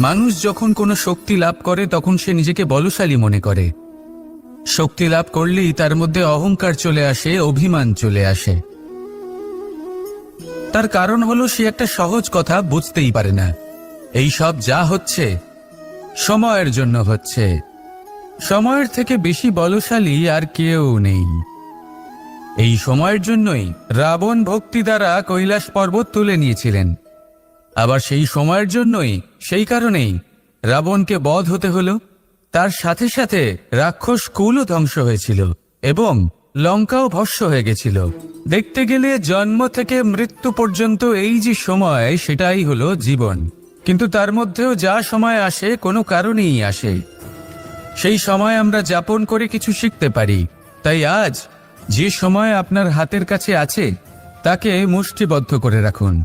মানুষ যখন কোনো শক্তি লাভ করে, তখন সে নিজেকে বলশালী মনে করে। শক্তি লাভ করলেই তার মধ্যে অহংকার চলে আসে, অভিমান চলে আসে। তার কারণ হলো সে একটা সহজ কথা বুঝতেই পারে না। এই সব যা হচ্ছে, সময়ের জন্য হচ্ছে। সময়ের থেকে বেশি বলশালী আর কেউ নেই। এই সময়ের জন্যই রাবণ ভক্তি দ্বারা কৈলাস পর্বত তুলে নিয়েছিলেন। আবার সেই সময়ের জন্যই, সেই কারণেই রাবণকে বধ হতে হল। তার সাথে সাথে রাক্ষস কুলও ধ্বংস হয়েছিল এবং লঙ্কাও ভস্য হয়ে গেছিল। দেখতে গেলে জন্ম থেকে মৃত্যু পর্যন্ত এই যে সময়, সেটাই হলো জীবন। কিন্তু তার মধ্যেও যা সময় আসে, কোনো কারণেই আসে। সেই সময় আমরা যাপন করে কিছু শিখতে পারি। তাই আজ যে সময় আপনার হাতের কাছে আছে, তাকে মুষ্টিবদ্ধ করে রাখুন।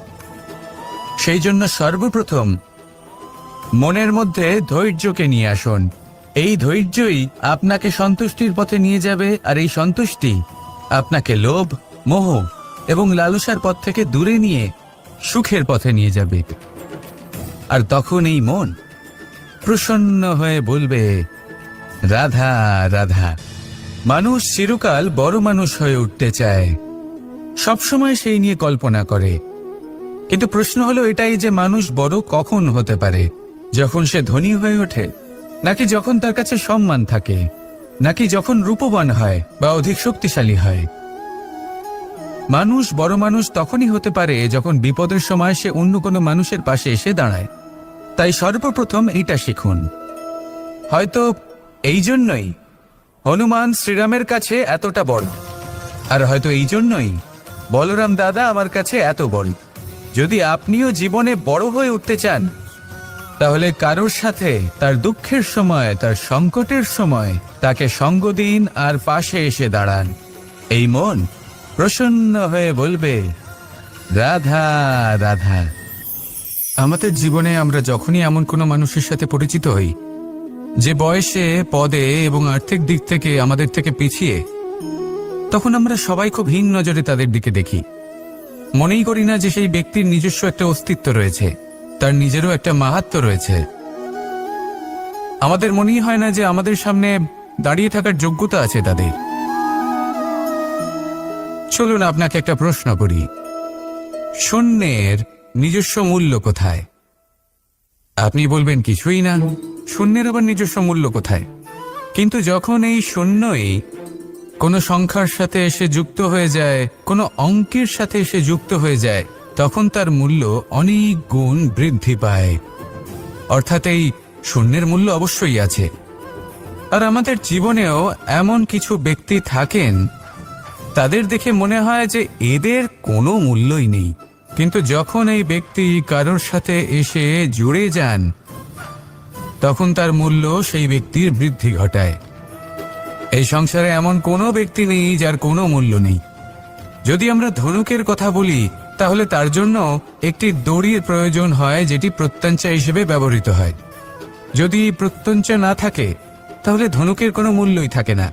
সেই জন্য সর্বপ্রথম মনের মধ্যে ধৈর্যকে নিয়ে আসুন। এই ধৈর্যই আপনাকে সন্তুষ্টির পথে নিয়ে যাবে, আর এই সন্তুষ্টি আপনাকে লোভ, মোহ এবং লালসার পথ থেকে দূরে নিয়ে সুখের পথে নিয়ে যাবে। আর তখন এই মন প্রসন্ন হয়ে বলবে, রাধা রাধা, মানুষ চিরকাল বড় মানুষ হয়ে উঠতে চায়। সবসময় সেই নিয়ে কল্পনা করে। কিন্তু প্রশ্ন হলো এটাই যে মানুষ বড় কখন হতে পারে? যখন সে ধনী হয়ে ওঠে, নাকি যখন তার কাছে সম্মান থাকে, নাকি যখন রূপবান হয় বা অধিক শক্তিশালী হয়? মানুষ বড় মানুষ তখনই হতে পারে যখন বিপদের সময় সে অন্য কোনো মানুষের পাশে এসে দাঁড়ায়। তাই সর্বপ্রথম এটা শিখুন। হয়তো এই জন্যই হনুমান শ্রীরামের কাছে এতটা বড়, আর হয়তো এই জন্যই বলরাম দাদা আমার কাছে এত বড়। যদি আপনিও জীবনে বড় হয়ে উঠতে চান, তাহলে কারোর সাথে তার দুঃখের সময়, তার সংকটের সময় তাকে সঙ্গ দিন আর পাশে এসে দাঁড়ান। এই মন প্রসন্ন হয়ে বলবে, রাধা রাধা। আমাদের জীবনে আমরা যখনই এমন কোনো মানুষের সাথে পরিচিত হই, যে বয়সে, পদে এবং আর্থিক দিক থেকে আমাদের থেকে পিছিয়ে, তখন আমরা সবাই খুব হীন নজরে তাদের দিকে দেখি। মনেই করি না যে সেই ব্যক্তির নিজস্ব একটা অস্তিত্ব রয়েছে। তার নিজেরও একটা মাহাত্ম রয়েছে। আমাদের মনেই হয় না যে আমাদের সামনে দাঁড়িয়ে থাকার যোগ্যতা আছে তাদের। চলুন আপনাকে একটা প্রশ্ন করি। শূন্যের নিজস্ব মূল্য কোথায়? আপনি বলবেন কিছুই না। শূন্যের আবার নিজস্ব মূল্য কোথায়? কিন্তু যখন এই শূন্যই কোনো সংখ্যার সাথে এসে যুক্ত হয়ে যায়, কোনো অঙ্কের সাথে এসে যুক্ত হয়ে যায়, তখন তার মূল্য অনেক গুণ বৃদ্ধি পায়। অর্থাৎ এই শূন্যের মূল্য অবশ্যই আছে। আর আমাদের জীবনেও এমন কিছু ব্যক্তি থাকেন, তাদের দেখে মনে হয় যে এদের কোনো মূল্যই নেই। কিন্তু যখন এই ব্যক্তি কারোর সাথে এসে জুড়ে যান, তখন তার মূল্য সেই ব্যক্তির বৃদ্ধি ঘটায়। এই সংসারে এমন কোনো ব্যক্তি নেই যার কোনো মূল্য নেই। যদি আমরা ধনুকের কথা বলি, তাহলে তার জন্য একটি দড়ির প্রয়োজন হয় যেটি প্রত্যঞ্চা হিসেবে ব্যবহৃত হয়। যদি প্রত্যঞ্চা না থাকে, তাহলে ধনুকের কোনো মূল্যই থাকে না।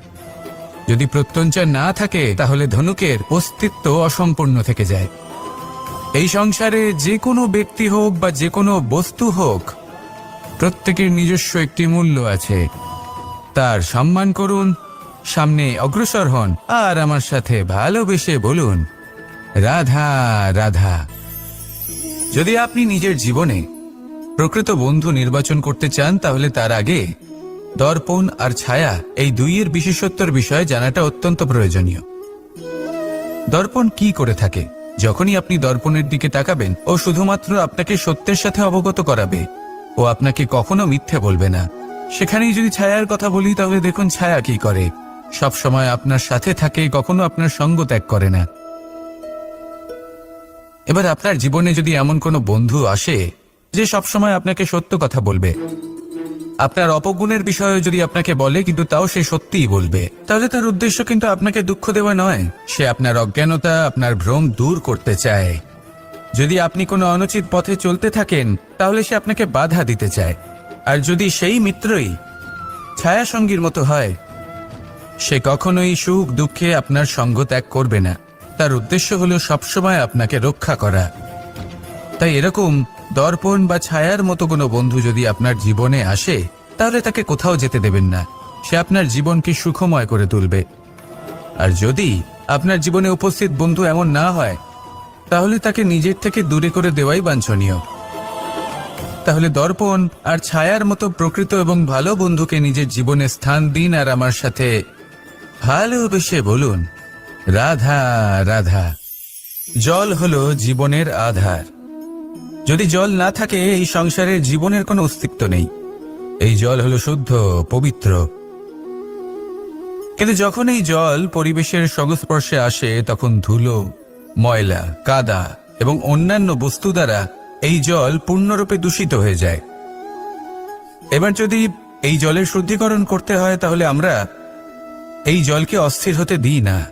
যদি প্রত্যঞ্চা না থাকে, তাহলে ধনুকের অস্তিত্ব অসম্পূর্ণ থেকে যায়। এই সংসারে যে কোনো ব্যক্তি হোক বা যে কোনো বস্তু হোক, প্রত্যেকের নিজস্ব একটি মূল্য আছে। তার সম্মান করুন সামনে অগ্রসর হন আর আমার সাথে ভালোবেসে বলুন, রাধা রাধা। যদি আপনি নিজের জীবনে প্রকৃত বন্ধু নির্বাচন করতে চান, তাহলে তার আগে দর্পণ আর ছায়া এই দুইয়ের বিশেষত্বর বিষয়ে জানাটা অত্যন্ত প্রয়োজনীয়। দর্পণ কি করে থাকে? যখনই আপনি দর্পণের দিকে তাকাবেন, ও শুধুমাত্র আপনাকে সত্যের সাথে অবগত করাবে, ও আপনাকে কখনো মিথ্যে বলবে না। সেখানেই যদি ছায়ার কথা বলি, তাহলে দেখুন ছায়া কি করে। সব সময় আপনার সাথে থাকে, কখনো আপনার সঙ্গ ত্যাগ করে না। এবার আপনার জীবনে যদি এমন কোনো বন্ধু আসে, যে সবসময় আপনাকে সত্য কথা বলবে। আপনার অপগুণের বিষয়ে যদি আপনাকে বলে, কিন্তু তাও সে সত্যিই বলবে। তাহলে তার উদ্দেশ্য কিন্তু আপনাকে দুঃখ দেওয়া নয়। সে আপনার অজ্ঞানতা, আপনার ভ্রম দূর করতে চায়। যদি আপনি কোনো অনুচিত পথে চলতে থাকেন, তাহলে সে আপনাকে বাধা দিতে চায়। আর যদি সেই মিত্রই ছায়া সঙ্গীর মতো হয় সে কখনোই সুখ দুঃখে আপনার সঙ্গ ত্যাগ করবে না। তার উদ্দেশ্য হল সবসময় আপনাকে রক্ষা করা। তাই এরকম দর্পণ বা ছায়ার মতো কোনো বন্ধু যদি আপনার জীবনে আসে, তাহলে তাকে কোথাও যেতে দেবেন না। সে আপনার জীবনকে সুখময় করে তুলবে। আর যদি আপনার জীবনে উপস্থিত বন্ধু এমন না হয়, তাহলে তাকে নিজের থেকে দূরে করে দেওয়াই বাঞ্ছনীয়। তাহলে দর্পণ আর ছায়ার মতো প্রকৃত এবং ভালো বন্ধুকে নিজের জীবনে স্থান দিন আর আমার সাথে ভালোবেসে বলুন, রাধা রাধা, জল হলো জীবনের আধার। যদি জল না থাকে, এই সংসারে জীবনের কোনো অস্তিত্ব নেই। এই জল হলো শুদ্ধ, পবিত্র। কিন্তু যখন এই জল পরিবেশের সংস্পর্শে আসে, তখন ধুলো, ময়লা, কাদা এবং অন্যান্য বস্তু দ্বারা এই জল পূর্ণরূপে দূষিত হয়ে যায়। এবার যদি এই জলের শুদ্ধিকরণ করতে হয়, তাহলে আমরা এই জলকে অস্থির হতে দিই না।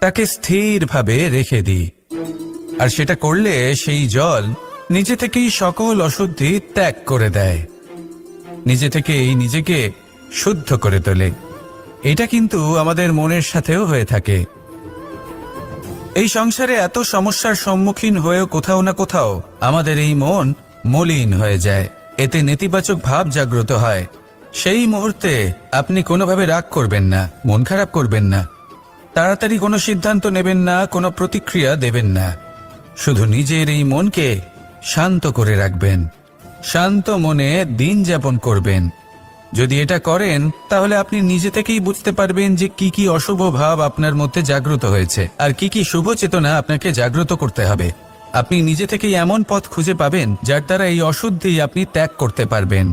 তাকে স্থিরভাবে রেখে দিই। আর সেটা করলে সেই জল নিজে থেকেই সকল অশুদ্ধি ত্যাগ করে দেয়। নিজে থেকেই নিজেকে শুদ্ধ করে তোলে। এটা কিন্তু আমাদের মনের সাথেও হয়ে থাকে। এই সংসারে এত সমস্যার সম্মুখীন হয়েও কোথাও না কোথাও আমাদের এই মন মলিন হয়ে যায়। এতে নেতিবাচক ভাব জাগ্রত হয়। সেই মুহূর্তে আপনি কোনোভাবে রাগ করবেন না, মন খারাপ করবেন না, তাড়াতাড়ি কোনো সিদ্ধান্ত নেবেন না, কোনো প্রতিক্রিয়া দেবেন না। শুধু নিজের এই মনকে শান্ত করে রাখবেন, শান্ত মনে দিন যাপন করবেন। যদি এটা করেন, তাহলে আপনি নিজে থেকেই বুঝতে পারবেন যে কি কি অশুভ ভাব আপনার মধ্যে জাগ্রত হয়েছে, আর কি কি শুভ চেতনা আপনাকে জাগ্রত করতে হবে। আপনি নিজে থেকেই এমন পথ খুঁজে পাবেন, যার দ্বারা এই অশুদ্ধি আপনি ত্যাগ করতে পারবেন।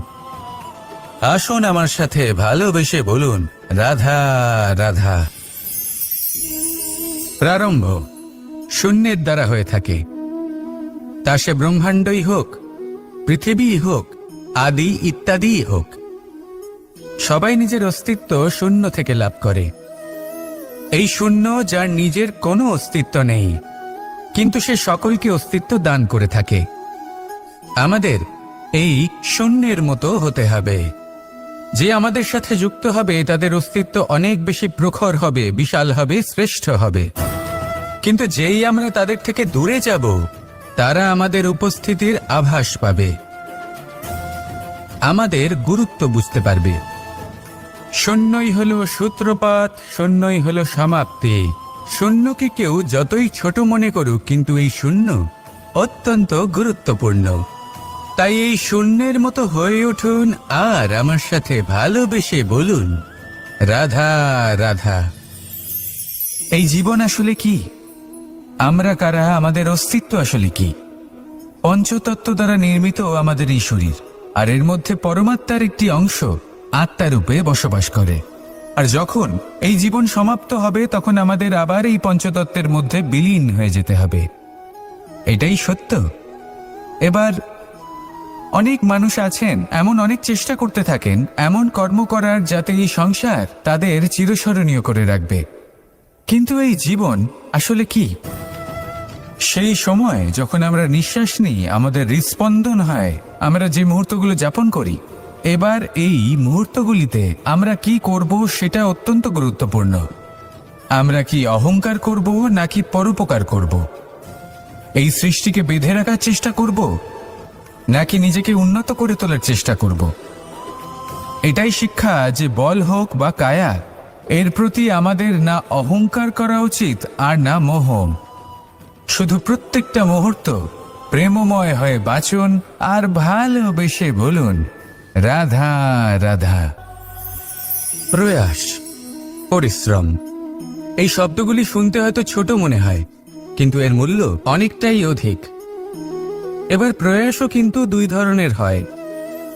আসুন আমার সাথে ভালোবেসে বলুন, রাধা রাধা। প্রারম্ভ শূন্যের দ্বারা হয়ে থাকে। তা সে ব্রহ্মাণ্ডই হোক, পৃথিবীই হোক, আদি ইত্যাদিই হোক, সবাই নিজের অস্তিত্ব শূন্য থেকে লাভ করে। এই শূন্য যার নিজের কোনো অস্তিত্ব নেই, কিন্তু সে সকলকে অস্তিত্ব দান করে থাকে। আমাদের এই শূন্যের মতো হতে হবে। যে আমাদের সাথে যুক্ত হবে, তাদের অস্তিত্ব অনেক বেশি প্রখর হবে, বিশাল হবে, শ্রেষ্ঠ হবে। কিন্তু যেই আমরা তাদের থেকে দূরে যাব, তারা আমাদের উপস্থিতির আভাস পাবে। আমাদের গুরুত্ব বুঝতে পারবে। শূন্যই হলো সূত্রপাত, শূন্যই হলো সমাপ্তি। শূন্যকে কেউ যতই ছোট মনে করুক, কিন্তু এই শূন্য অত্যন্ত গুরুত্বপূর্ণ। তাই এই শূন্যের মতো হয়ে উঠুন আর আমার সাথে ভালোবেসে বলুন, রাধা রাধা। এই জীবন আসলে কি? আমরা কারা? আমাদের অস্তিত্ব আসলে কি? পঞ্চতত্ত্ব দ্বারা নির্মিত আমাদের এই শরীর, আর এর মধ্যে পরমাত্মার একটি অংশ আত্মারূপে বসবাস করে। আর যখন এই জীবন সমাপ্ত হবে, তখন আমাদের আবার এই পঞ্চতত্ত্বের মধ্যে বিলীন হয়ে যেতে হবে। এটাই সত্য। এবার অনেক মানুষ আছেন, এমন অনেক চেষ্টা করতে থাকেন, এমন কর্ম করার যাতে এই সংসার তাদের চিরস্মরণীয় করে রাখবে। কিন্তু এই জীবন আসলে কি? সেই সময় যখন আমরা নিঃশ্বাস নিই, আমাদের হৃদস্পন্দন হয়, আমরা যে মুহূর্তগুলো যাপন করি, এবার এই মুহূর্তগুলিতে আমরা কি করব সেটা অত্যন্ত গুরুত্বপূর্ণ। আমরা কি অহংকার করব নাকি পরোপকার করব? এই সৃষ্টিকে বেঁধে রাখার চেষ্টা করব? নাকি নিজেকে উন্নত করে তোলার চেষ্টা করব? এটাই শিক্ষা যে বল হোক বা কায়া, এর প্রতি আমাদের না অহংকার করা উচিত আর না মোহ। শুধু প্রত্যেকটা মুহূর্ত প্রেমময় হয়ে বাঁচুন আর ভালোবেসে বলুন, রাধা রাধা। প্রয়াস, পরিশ্রম, এই শব্দগুলি শুনতে হয়তো ছোট মনে হয়, কিন্তু এর মূল্য অনেকটাই অধিক। এবার প্রয়াসও কিন্তু দুই ধরনের হয়।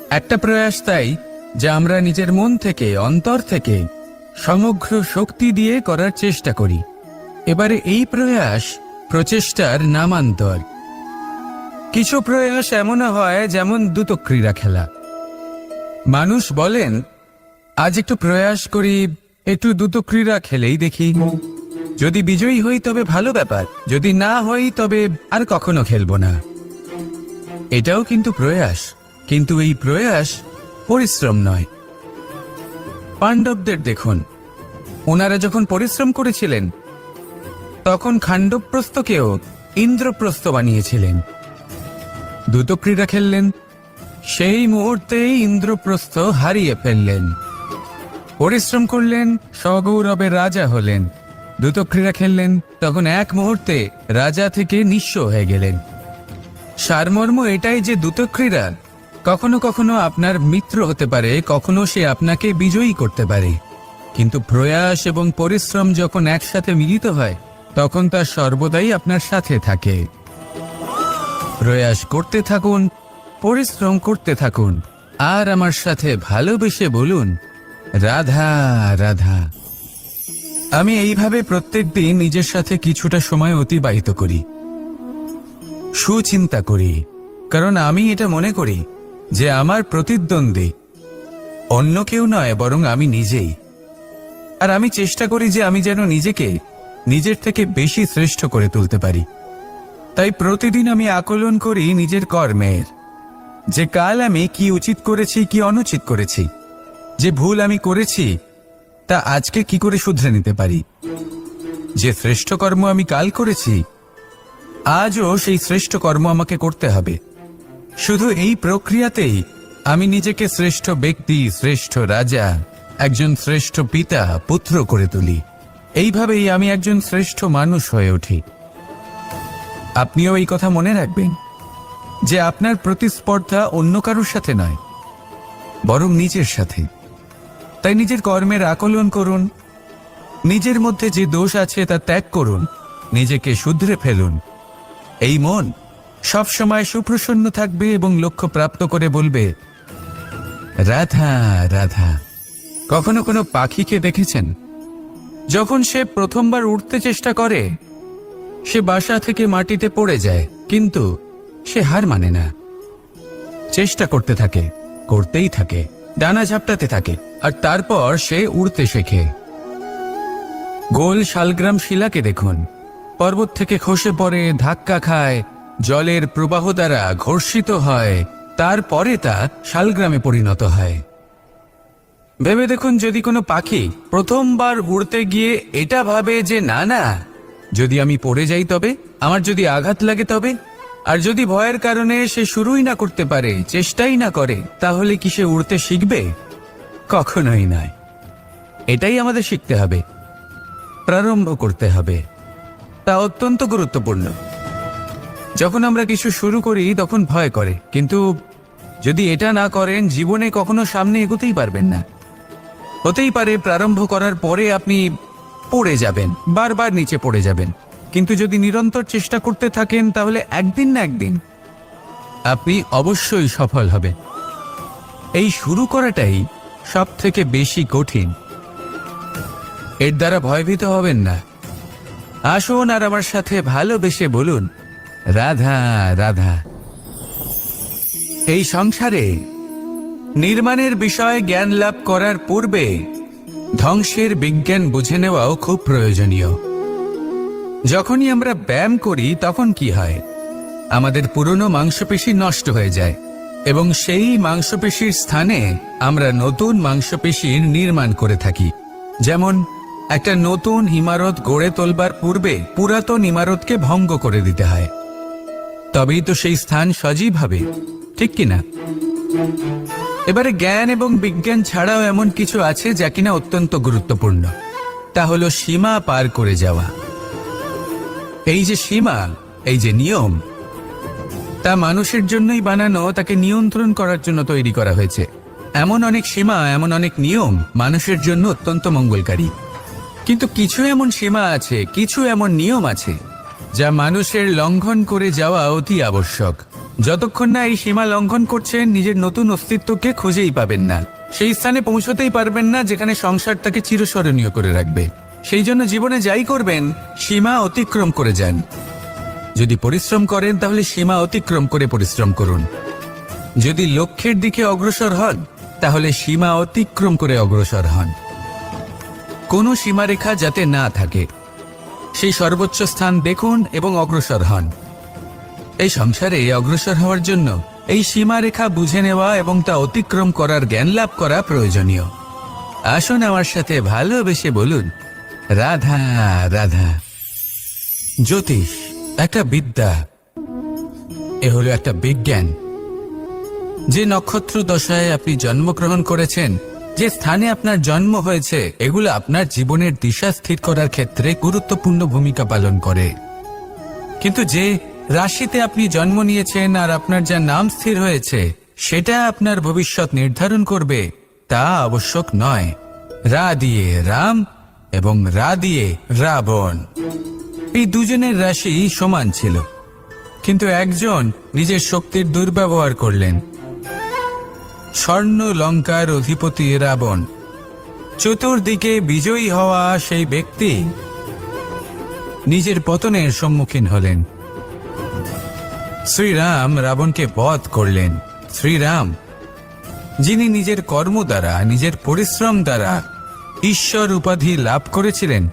একটা প্রয়াস তাই, যা আমরা নিজের মন থেকে, অন্তর থেকে সমগ্র শক্তি দিয়ে করার চেষ্টা করি। এবারে এই প্রয়াস প্রচেষ্টার নামান্তর। কিছু প্রয়াস এমনও হয় যেমন দ্রুত ক্রীড়া খেলা। মানুষ বলেন, আজ একটু প্রয়াস করি, একটু দ্রুত ক্রীড়া খেলেই দেখি। যদি বিজয়ী হই তবে ভালো ব্যাপার, যদি না হই তবে আর কখনো খেলব না। এটাও কিন্তু প্রয়াস, কিন্তু এই প্রয়াস পরিশ্রম নয়। পাণ্ডবদের দেখুন, ওনারা যখন পরিশ্রম করেছিলেন, তখন খাণ্ডবপ্রস্থকেও ইন্দ্রপ্রস্থ বানিয়েছিলেন। দ্রুত ক্রীড়া খেললেন, সেই মুহূর্তেই ইন্দ্রপ্রস্থ হারিয়ে ফেললেন। পরিশ্রম করলেন সগৌরবের রাজা হলেন। দ্রুত ক্রীড়া খেললেন, তখন এক মুহূর্তে রাজা থেকে নিঃস্ব হয়ে গেলেন। সারমর্ম এটাই যে দ্রুত ক্রীড়া, কখনো কখনো আপনার মিত্র হতে পারে, কখনো সে আপনাকে বিজয়ী করতে পারে। কিন্তু প্রয়াস এবং পরিশ্রম যখন একসাথে মিলিত হয়, তখন তা সর্বদাই আপনার সাথে থাকে। প্রয়াস করতে থাকুন, পরিশ্রম করতে থাকুন, আর আমার সাথে ভালোবেসে বলুন, রাধা রাধা। আমি এইভাবে প্রত্যেক দিন নিজের সাথে কিছুটা সময় অতিবাহিত করি। সুচিন্তা করি, কারণ আমি এটা মনে করি যে আমার প্রতিদ্বন্দ্বী অন্য কেউ নয়, বরং আমি নিজেই। আর আমি চেষ্টা করি যে আমি যেন নিজেকে নিজের থেকে বেশি শ্রেষ্ঠ করে তুলতে পারি। তাই প্রতিদিন আমি আকলন করি নিজের কর্মের, যে কাল আমি কি উচিত করেছি, কি অনুচিত করেছি, যে ভুল আমি করেছি, তা আজকে কি করে শুধরে নিতে পারি? যে শ্রেষ্ঠ কর্ম আমি কাল করেছি আজও সেই শ্রেষ্ঠ কর্ম আমাকে করতে হবে। শুধু এই প্রক্রিয়াতেই আমি নিজেকে শ্রেষ্ঠ ব্যক্তি, শ্রেষ্ঠ রাজা, একজন শ্রেষ্ঠ পিতা, পুত্র করে তুলি। এইভাবেই আমি একজন শ্রেষ্ঠ মানুষ হয়ে উঠি। আপনিও এই কথা মনে রাখবেন যে আপনার প্রতিস্পর্ধা অন্য কারোর সাথে নয়, বরং নিজের সাথে। তাই নিজের কর্মের আকলন করুন, নিজের মধ্যে যে দোষ আছে তা ত্যাগ করুন, নিজেকে শুধরে ফেলুন। এই মন সবসময় সুপ্রসন্ন থাকবে এবং লক্ষ্য প্রাপ্ত করে বলবে, রাধা রাধা, কখনো কোনো পাখিকে দেখেছেন? যখন সে প্রথমবার উঠতে চেষ্টা করে, সে বাসা থেকে মাটিতে পড়ে যায়, কিন্তু সে হার মানে না। চেষ্টা করতে থাকে, করতেই থাকে, ডানা ঝাপটাতে থাকে, আর তারপর সে উড়তে শেখে। গোল শালগ্রাম শিলাকে দেখুন পর্বত থেকে খসে পড়ে, ধাক্কা খায়, জলের প্রবাহ দ্বারা ঘর্ষিত হয়, তারপরে তা শালগ্রামে পরিণত হয়। ভেবে দেখুন যদি কোনো পাখি প্রথমবার উড়তে গিয়ে এটা ভাবে যে, না না, যদি আমি পড়ে যাই তবে, আমার যদি আঘাত লাগে তবে, আর যদি ভয়ের কারণে সে শুরুই না করতে পারে, চেষ্টাই না করে, তাহলে কি সে উড়তে শিখবে? কখনোই নয়। এটাই আমাদের শিখতে হবে, প্রারম্ভ করতে হবে। তা অত্যন্ত গুরুত্বপূর্ণ। যখন আমরা কিছু শুরু করি, তখন ভয় করে। কিন্তু যদি এটা না করেন, জীবনে কখনো সামনে এগোতেই পারবেন না। হতেই পারে প্রারম্ভ করার পরে আপনি পড়ে যাবেন, বারবার নিচে পড়ে যাবেন। কিন্তু যদি নিরন্তর চেষ্টা করতে থাকেন, তাহলে একদিন না একদিন আপনি অবশ্যই সফল হবেন। এই শুরু করাটাই সব থেকে বেশি কঠিন। এর দ্বারা ভয়ভীত হবেন না। আসুন আর আমার সাথে ভালোবেসে বলুন। রাধা রাধা। এই সংসারে নির্মাণের বিষয়ে জ্ঞান লাভ করার পূর্বে ধ্বংসের বিজ্ঞান বুঝে নেওয়াও খুব প্রয়োজনীয়। যখনই আমরা ব্যায়াম করি, তখন কি হয়? আমাদের পুরনো মাংসপেশি নষ্ট হয়ে যায় এবং সেই মাংসপেশির স্থানে আমরা নতুন মাংসপেশির নির্মাণ করে থাকি। যেমন একটা নতুন ইমারত গড়ে তোলবার পূর্বে পুরাতন ইমারতকে ভঙ্গ করে দিতে হয়। তবেই তো সেই স্থান সজীব হবে, ঠিক কিনা? এবারে জ্ঞান এবং বিজ্ঞান ছাড়াও এমন কিছু আছে যা কিনা অত্যন্ত গুরুত্বপূর্ণ। তা হলো সীমা পার করে যাওয়া। এই যে সীমা, এই যে নিয়ম, তা মানুষের জন্যই বানানো, তাকে নিয়ন্ত্রণ করার জন্য তৈরি করা হয়েছে। এমন অনেক সীমা, এমন অনেক নিয়ম মানুষের জন্য অত্যন্ত মঙ্গলকারী। কিন্তু কিছু এমন সীমা আছে, কিছু এমন নিয়ম আছে, যা মানুষের লঙ্ঘন করে যাওয়া অতি আবশ্যক। যতক্ষণ না এই সীমা লঙ্ঘন করছেন নিজের নতুন অস্তিত্বকে খুঁজেই পাবেন না। সেই স্থানে পৌঁছতেই পারবেন না যেখানে সংসার তাকে চিরস্মরণীয় করে রাখবে। সেই জন্য জীবনে যাই করবেন, সীমা অতিক্রম করে যান। যদি পরিশ্রম করেন, তাহলে সীমা অতিক্রম করে পরিশ্রম করুন। যদি লক্ষ্যের দিকে অগ্রসর হন, তাহলে সীমা অতিক্রম করে অগ্রসর হন। কোনো সীমারেখা যাতে না থাকে। সেই সর্বোচ্চ স্থান দেখুন এবং অগ্রসর হন। এই সংসারে অগ্রসর হওয়ার জন্য এই সীমারেখা বুঝে নেওয়া এবং তা অতিক্রম করার জ্ঞান লাভ করা প্রয়োজনীয়। আসুন আমার সাথে ভালোবেসে বলুন, রাধা রাধা। জ্যোতিষ, একটা বিদ্যা। এ হলো একটা বিজ্ঞান। যে নক্ষত্র দশায় আপনি জন্মগ্রহণ করেছেন যে স্থানে আপনার জন্ম হয়েছে, এগুলো আপনার জীবনের দিশা স্থির করার ক্ষেত্রে গুরুত্বপূর্ণ ভূমিকা পালন করে। কিন্তু যে রাশিতে আপনি জন্ম নিয়েছেন আর আপনার যা নাম স্থির হয়েছে, সেটা আপনার ভবিষ্যৎ নির্ধারণ করবে, তা আবশ্যক নয়। রা দিয়ে রাম এবং রা দিয়ে রাবণ। এই দুজনের রাশি সমান ছিল। কিন্তু একজন নিজের শক্তির দুর্ব্যবহার করলেন স্বর্ণ লঙ্কার অধিপতি রাবণ। চতুর্দিকে বিজয়ী হওয়া সেই ব্যক্তি নিজের পতনের সম্মুখীন হলেন। শ্রীরাম রাবণকে বধ করলেন। শ্রীরাম, যিনি নিজের কর্ম দ্বারা, নিজের পরিশ্রম দ্বারা ঈশ্বর উপাধি লাভ করেছিলেন,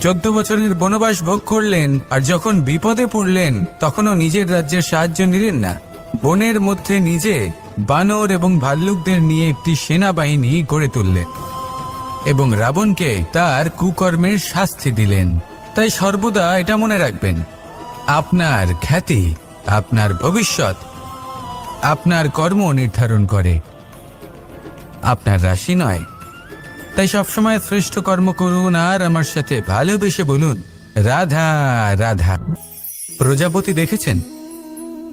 চোদ্দ বছরের বনবাস ভোগ করলেন আর যখন বিপদে পড়লেন, তখনও নিজের রাজ্যের সাহায্য নিলেন না। বনের মধ্যে নিজে বানর এবং ভাল্লুকদের নিয়ে একটি সেনাবাহিনী গড়ে তুললেন এবং রাবণকে তার কুকর্মের শাস্তি দিলেন। তাই সর্বদা এটা মনে রাখবেন, আপনার খ্যাতি, আপনার ভবিষ্যৎ, আপনার কর্ম নির্ধারণ করে। আপনার রাশি নয়। তাই সবসময় শ্রেষ্ঠ কর্ম করুন আর আমার সাথে ভালোবেসে বলুন, রাধা রাধা। প্রজাপতি দেখেছেন?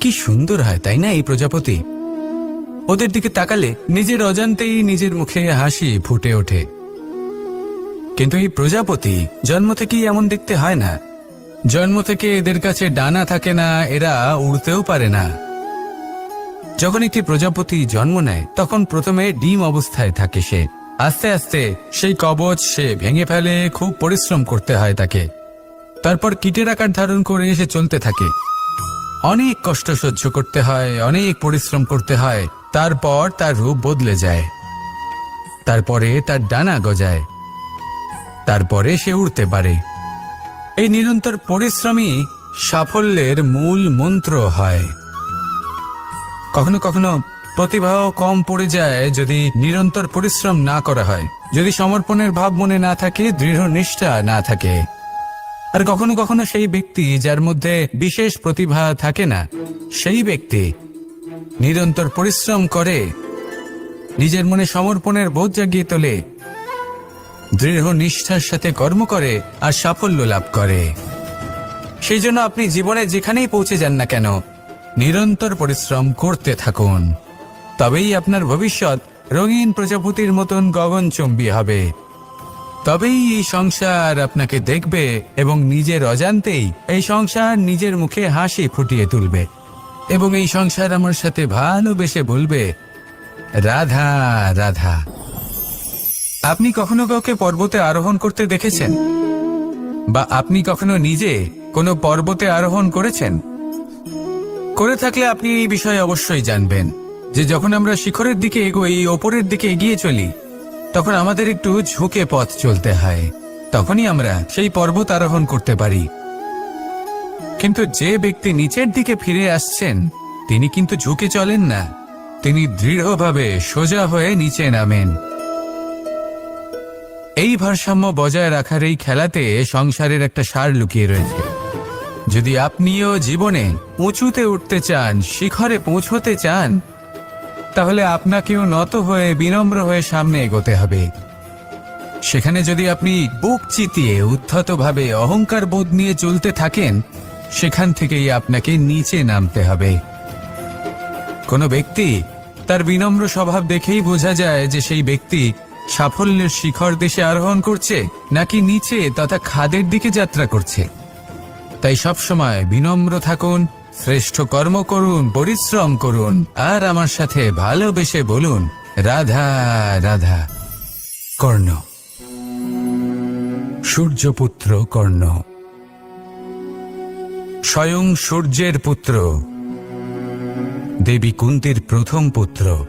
কি সুন্দর হয়, তাই না এই প্রজাপতি? ওদের দিকে তাকালে নিজের অজান্তেই নিজের মুখে হাসি ফুটে ওঠে। কিন্তু এই প্রজাপতি জন্ম থেকেই এমন দেখতে হয় না। জন্ম থেকে এদের কাছে ডানা থাকে না, এরা উড়তেও পারে না। যখন একটি প্রজাপতি জন্ম নেয়, তখন প্রথমে ডিম অবস্থায় থাকে সে। আস্তে আস্তে সেই কবচ সে ভেঙে ফেলে, খুব পরিশ্রম করতে হয় তাকে। তারপর কীটের আকার ধারণ করে সে চলতে থাকে। অনেক কষ্ট সহ্য করতে হয়, অনেক পরিশ্রম করতে হয়, তারপর তার রূপ বদলে যায়। তারপরে তার ডানা গজায়। তারপরে সে উড়তে পারে। এই নিরন্তর পরিশ্রমই সাফল্যের মূল মন্ত্র হয়। কখনো কখনো প্রতিভাও কম পড়ে যায় যদি নিরন্তর পরিশ্রম না করা হয়। যদি সমর্পণের ভাব মনে না থাকে, দৃঢ় নিষ্ঠা না থাকে। আর কখনো কখনো সেই ব্যক্তি যার মধ্যে বিশেষ প্রতিভা থাকে না, সেই ব্যক্তি নিরন্তর পরিশ্রম করে নিজের মনে সমর্পণের বোধ জাগিয়ে তোলে, দৃঢ় নিষ্ঠার সাথে কর্ম করে আর সাফল্য লাভ করে। সেই জন্য আপনি জীবনে যেখানেই পৌঁছে যান না কেন, নিরন্তর পরিশ্রম করতে থাকুন। তবেই আপনার ভবিষ্যৎ রঙিন প্রজাপতির মতন গগনচুম্বী হবে। তবেই এই সংসার আপনাকে দেখবে এবং নিজের অজান্তেই এই সংসার নিজের মুখে হাসি ফুটিয়ে তুলবে। এবং এই সংসার আমার সাথে ভালোবেসে বলবে, রাধা রাধা। আপনি কখনো কাউকে পর্বতে আরোহণ করতে দেখেছেন? বা আপনি কখনো নিজে কোনো পর্বতে আরোহণ করেছেন? করে থাকলে আপনি এই বিষয়ে অবশ্যই জানবেন যে যখন আমরা শিখরের দিকে এগোই, ওপরের দিকে এগিয়ে চলি তখন আমাদের একটু ঝুঁকে পথ চলতে হয়। তখনই আমরা সেই পর্বত আরোহণ করতে পারি। কিন্তু যে ব্যক্তি নিচের দিকে ফিরে আসছেন, তিনি কিন্তু ঝুঁকে চলেন না। তিনি দৃঢ়ভাবে সোজা হয়ে নিচে নামেন। এই ভারসাম্য বজায় রাখার এই খেলাতে সংসারের একটা সার লুকিয়ে রয়েছে। যদি আপনিও জীবনে উঁচুতে উঠতে চান, শিখরে পৌঁছতে চান তাহলে আপনাকেও নত হয়ে, বিনম্র হয়ে সামনে এগোতে হবে। সেখানে যদি আপনি বুক চিতিয়ে, উদ্ধতভাবে অহংকার বোধ নিয়ে চলতে থাকেন, সেখান থেকেই আপনাকে নিচে নামতে হবে। কোনো ব্যক্তি তার বিনম্র স্বভাব দেখেই বোঝা যায় যে সেই ব্যক্তি সাফল্যের শিখর দেশে আরোহণ করছে, নাকি নিচে তথা খাদের দিকে যাত্রা করছে। তাই সবসময় বিনম্র থাকুন শ্রেষ্ঠ কর্ম করুন, পরিশ্রম করুন, আর আমার সাথে ভালোবেসে বলুন, রাধা রাধা, কর্ণ। সূর্যপুত্র কর্ণ। স্বয়ং সূর্যের পুত্র। দেবী কুন্তির প্রথম পুত্র।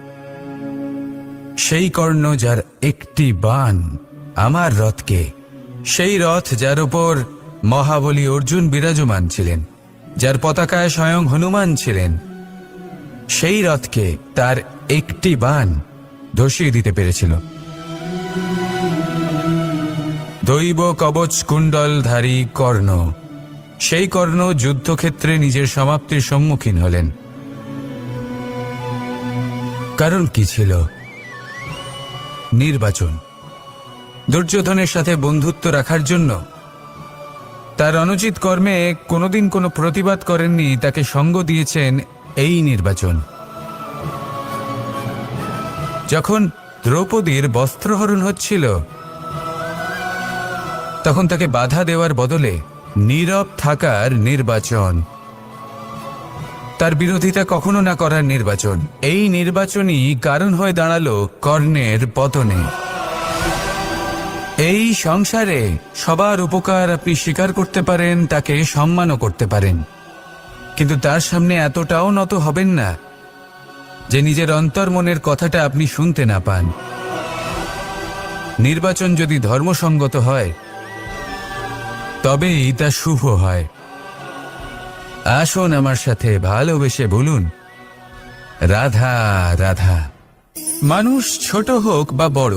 সেই কর্ণ যার একটি বান আমার রথকে, সেই রথ যার উপর মহাবলী অর্জুন বিরাজমান ছিলেন। যার পতাকায় স্বয়ং হনুমান ছিলেন। সেই রথকে তার একটি বান ধসিয়ে দিতে পেরেছিল। দৈব কবচ কুণ্ডলধারী কর্ণ। সেই কর্ণ যুদ্ধক্ষেত্রে নিজের সমাপ্তির সম্মুখীন হলেন। কারণ কি ছিল? নির্বাচন। দুর্যোধনের সাথে বন্ধুত্ব রাখার জন্য তার অনুচিত কর্মে কোনোদিন কোনো প্রতিবাদ করেননি, তাকে সঙ্গ দিয়েছেন এই নির্বাচন। যখন দ্রৌপদীর বস্ত্রহরণ হচ্ছিল, তখন তাকে বাধা দেওয়ার বদলে নীরব থাকার নির্বাচন। তার বিরোধিতা কখনো না করার নির্বাচন। এই নির্বাচনই কারণ হয়ে দাঁড়াল কর্ণের পতনে। এই সংসারে সবার উপকার আপনি স্বীকার করতে পারেন, তাকে সম্মানও করতে পারেন। কিন্তু তার সামনে এতটাও নত হবেন না যে নিজের অন্তর্মনের কথাটা আপনি শুনতে না পান। নির্বাচন যদি ধর্মসঙ্গত হয়, তবেই তা শুভ হয়। আসুন আমার সাথে ভালোবেসে বলুন, রাধা রাধা। মানুষ ছোট হোক বা বড়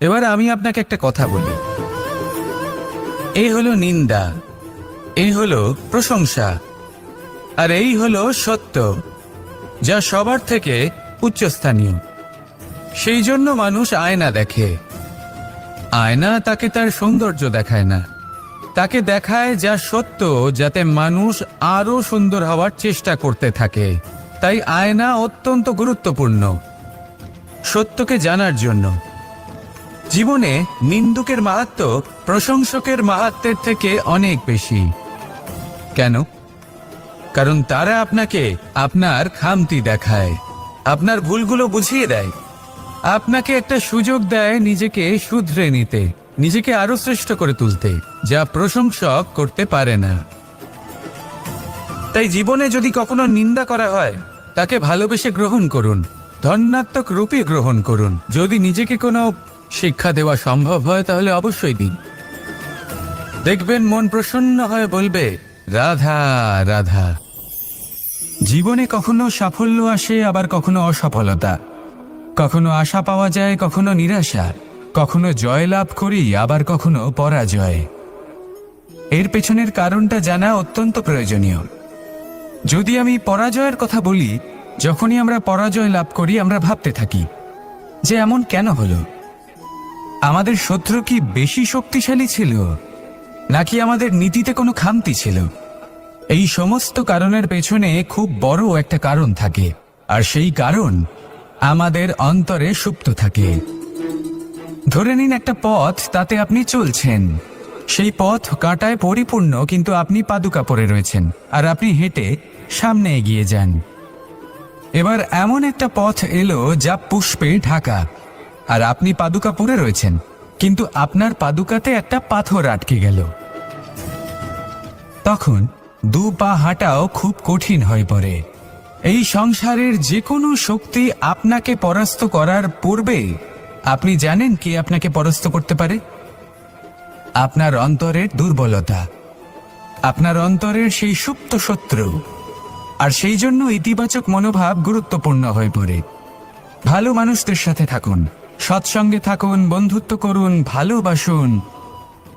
এবার আমি আপনাকে একটা কথা বলি। এই হলো নিন্দা, এই হলো প্রশংসা, আর এই হলো সত্য, যা সবার থেকে উচ্চস্থানীয়। সেই জন্য মানুষ আয়না দেখে। আয়না তাকে তার সৌন্দর্য দেখায় না। তাকে দেখায় যা সত্য, যাতে মানুষ আরও সুন্দর হওয়ার চেষ্টা করতে থাকে। তাই আয়না অত্যন্ত গুরুত্বপূর্ণ। সত্যকে জানার জন্য। জীবনে নিন্দুকের মাহাত্ম প্রশংসকের মাহাত্মের থেকে অনেক বেশি। কেন? কারণ তারা আপনাকে আপনার খামতি দেখায়, আপনার ভুলগুলো বুঝিয়ে দেয়। আপনাকে একটা সুযোগ দেয় নিজেকে শুধরে নিতে, নিজেকে আরও শ্রেষ্ঠ করে তুলতে, যা প্রশংসক করতে পারে না। তাই জীবনে যদি কখনো নিন্দা করা হয়, তাকে ভালোবেসে গ্রহণ করুন ধন্যাত্মক রূপে গ্রহণ করুন। যদি নিজেকে কোনো শিক্ষা দেওয়া সম্ভব হয় তাহলে অবশ্যই দিন। দেখবেন মন প্রসন্ন হয়ে বলবে, রাধা রাধা। জীবনে কখনো সাফল্য আসে, আবার কখনো অসফলতা। কখনো আশা পাওয়া যায়, কখনো নিরাশা। কখনো জয় লাভ করি, আবার কখনো পরাজয়। এর পেছনের কারণটা জানা অত্যন্ত প্রয়োজনীয়। যদি আমি পরাজয়ের কথা বলি, যখনই আমরা পরাজয় লাভ করি, আমরা ভাবতে থাকি যে এমন কেন হলো? আমাদের শত্রু কি বেশি শক্তিশালী ছিল? নাকি আমাদের নীতিতে কোনো খামতি ছিল? এই সমস্ত কারণের পেছনে খুব বড় একটা কারণ থাকে, আর সেই কারণ আমাদের অন্তরে সুপ্ত থাকে। ধরে নিন একটা পথ তাতে আপনি চলছেন। সেই পথ কাঁটায় পরিপূর্ণ, কিন্তু আপনি পাদুকা পরে রয়েছেন, আর আপনি হেঁটে সামনে এগিয়ে যান। এবার এমন একটা পথ এলো যা পুষ্পে ঢাকা। আর আপনি পাদুকা পরে রয়েছেন। কিন্তু আপনার পাদুকাতে একটা পাথর আটকে গেল। তখন দু পা হাঁটাও খুব কঠিন হয়ে পড়ে। এই সংসারের যে কোনো শক্তি আপনাকে পরাস্ত করার পূর্বে আপনি জানেন কি আপনাকে পরাস্ত করতে পারে? আপনার অন্তরের দুর্বলতা, আপনার অন্তরের সেই সুপ্ত শত্রু, আর সেই জন্য ইতিবাচক মনোভাব গুরুত্বপূর্ণ হয়ে পড়ে। ভালো মানুষদের সাথে থাকুন। সৎসঙ্গে থাকুন, বন্ধুত্ব করুন, ভালোবাসুন।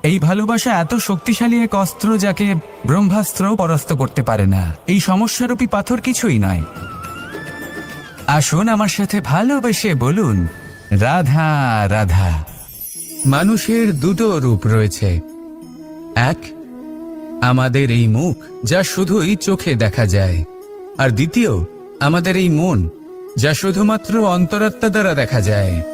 এই ভালোবাসা এত শক্তিশালী এক অস্ত্র যাকে ব্রহ্মাস্ত্র পরাস্ত করতে পারে না। এই সমস্যারূপী পাথর কিছুই নয়। আসুন আমার সাথে ভালোবেসে বলুন, রাধা রাধা। মানুষের দুটো রূপ রয়েছে। এক, আমাদের এই মুখ, যা শুধুই চোখে দেখা যায়। আর দ্বিতীয়, আমাদের এই মন, যা শুধুমাত্র অন্তরাত্মা দ্বারা দেখা যায়।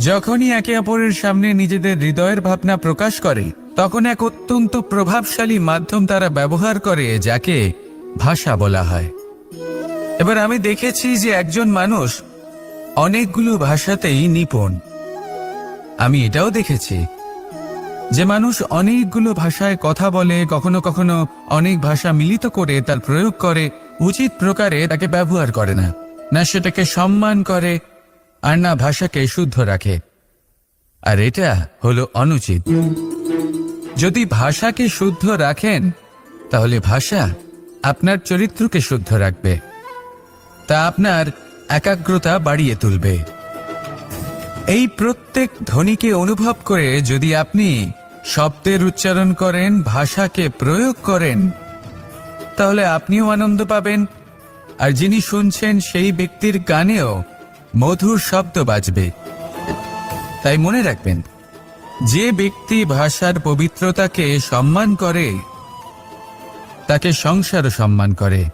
যখনই একে অপরের সামনে নিজেদের হৃদয়ের ভাবনা প্রকাশ করে, তখন এক অত্যন্ত প্রভাবশালী মাধ্যম তারা ব্যবহার করে, যাকে ভাষা বলা হয়। এবার আমি দেখেছি যে একজন মানুষ অনেকগুলো ভাষাতেই নিপুণ। আমি এটাও দেখেছি যে মানুষ অনেকগুলো ভাষায় কথা বলে, কখনো কখনো অনেক ভাষা মিলিত করে, তার প্রয়োগ করে, উচিত প্রকারে তাকে ব্যবহার করে না। না সেটাকে সম্মান করে আর না ভাষাকে শুদ্ধ রাখে। আর এটা হলো অনুচিত। যদি ভাষাকে শুদ্ধ রাখেন, তাহলে ভাষা আপনার চরিত্রকে শুদ্ধ রাখবে। তা আপনার একাগ্রতা বাড়িয়ে তুলবে। এই প্রত্যেক ধ্বনিকে অনুভব করে যদি আপনি শব্দের উচ্চারণ করেন, ভাষাকে প্রয়োগ করেন, তাহলে আপনিও আনন্দ পাবেন। আর যিনি শুনছেন সেই ব্যক্তির কানেও মধুর শব্দ বাজবে। তাই মনে রাখবেন, যে ব্যক্তি ভাষার পবিত্রতাকে সম্মান করে, তাকে সংসারও সম্মান করে।